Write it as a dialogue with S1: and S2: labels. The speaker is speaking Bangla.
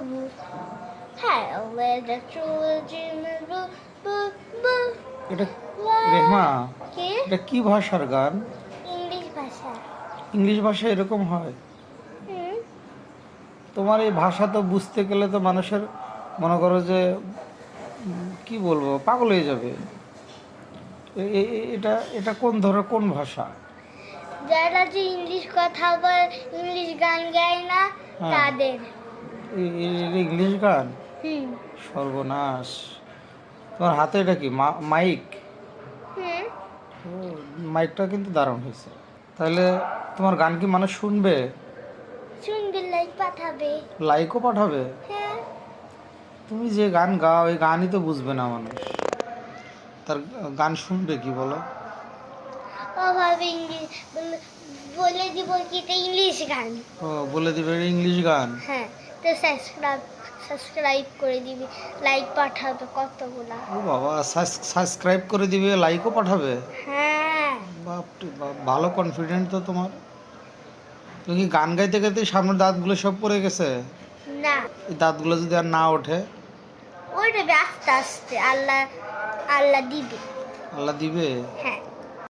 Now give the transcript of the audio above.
S1: boo. Hello, the children boo, boo, boo.
S2: এটা রেহমা
S1: কি
S2: এটা কি ভাষার গান
S1: ইংলিশ ভাষা
S2: ইংলিশ ভাষা এরকম হয় তোমার এই ভাষা তো বুঝতে গেলে তো মানুষের মনে করো যে কি বলব পাগল হয়ে যাবে এটা এটা কোন ধরো কোন ভাষা
S1: যারা যে ইংলিশ কথা বলে ইংলিশ গান গায় না
S2: হ্যাঁ।
S1: তাদের
S2: ইংলিশ গান? সর্বনাশ। তোমার হাতে এটা কি? মাইক মাইকটা কিন্তু দারুণ হয়েছে। তাহলে তোমার গান কি মানুষ শুনবে?
S1: সুন্দর লাইক পাঠাবে।
S2: লাইকও পাঠাবে?
S1: হ্যাঁ।
S2: তুমি যে গান গাও এই গানই তো বুঝবে না মানুষ। তার গান শুনবে কি বলো?
S1: ইংলিশ বলে- দিব কি ইংলিশ গান।
S2: ও বলে দিবে ইংলিশ গান?
S1: হ্যাঁ। তো সাবস্ক্রাইব সাবস্ক্রাইব করে দিবি লাইক পাঠাবে কতগুলা?
S2: ও বাবা সাবস্ক্রাইব করে দিবে লাইকও পাঠাবে?
S1: হ্যাঁ।
S2: বাপ ভালো কনফিডেন্ট তো তোমার। তুমি কি গান গাইতে গাইতে সামনের দাঁতগুলো সব পড়ে গেছে?
S1: না।
S2: এই দাঁতগুলো যদি আর না ওঠে?
S1: ওইটা আস্তে আস্তে আল্লাহ আল্লাহ দিবে।
S2: আল্লাহ দিবে?
S1: হ্যাঁ।